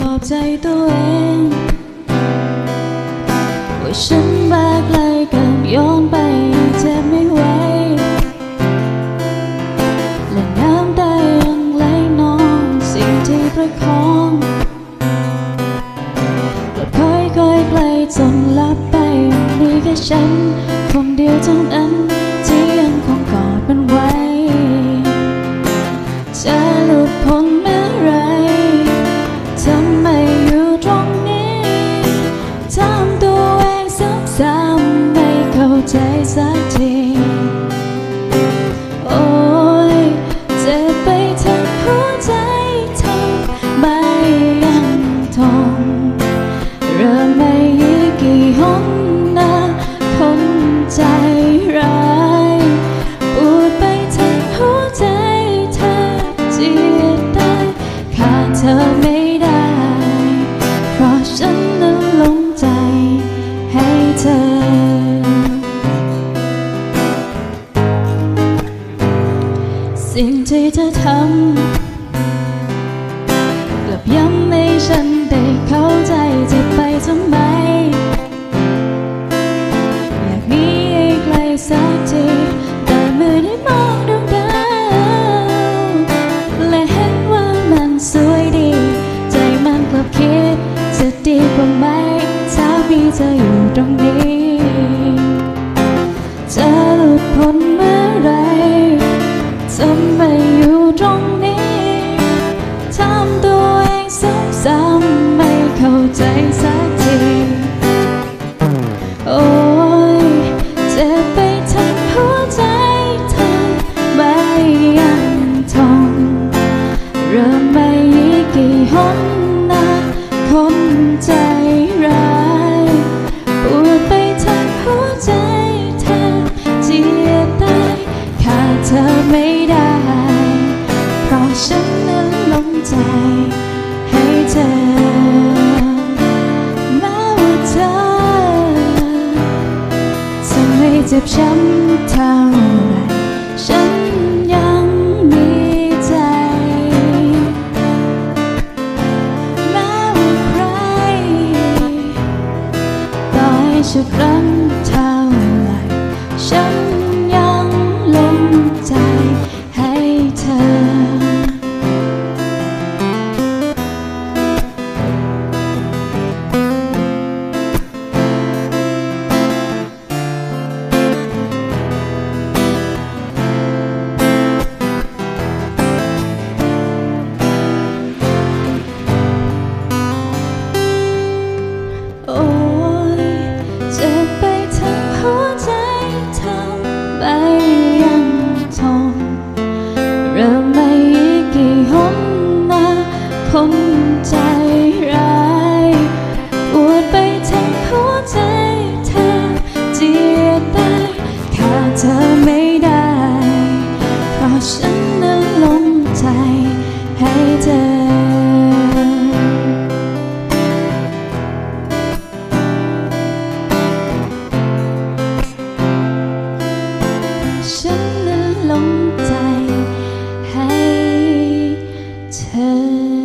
ลอบใจตัวเองว่าฉันแบกไกลกันย้อนไป สิ่งที่เธอทำกลับย้ำให้ฉันได้เข้าใจจะไปทำไม อยากหนีให้ไกลสักทีแต่เมื่อได้มองดวงดาวและเห็นว่ามันสวยดี ใจมันกลับคิดจะดีกว่าไหมถ้ามีเธออยู่ตรงนี้จะหลุดพ้น กี่หนนะคนใจร้ายปวดไปทั้งหัวใจเธอเจียบได้ขาดเธอไม่ได้ เพราะฉันนั้นหลงใจให้เธอแม้ว่าเธอจะไม่เจ็บช้ำเท่า ต่อให้ชุดรั้ง คนใจร้ายปวดไปทั้งหัวใจเธอเจียดตายขาดเธอไม่ได้ เพราะฉันนั้นลงใจให้เธอฉันนั้นลงใจให้เธอ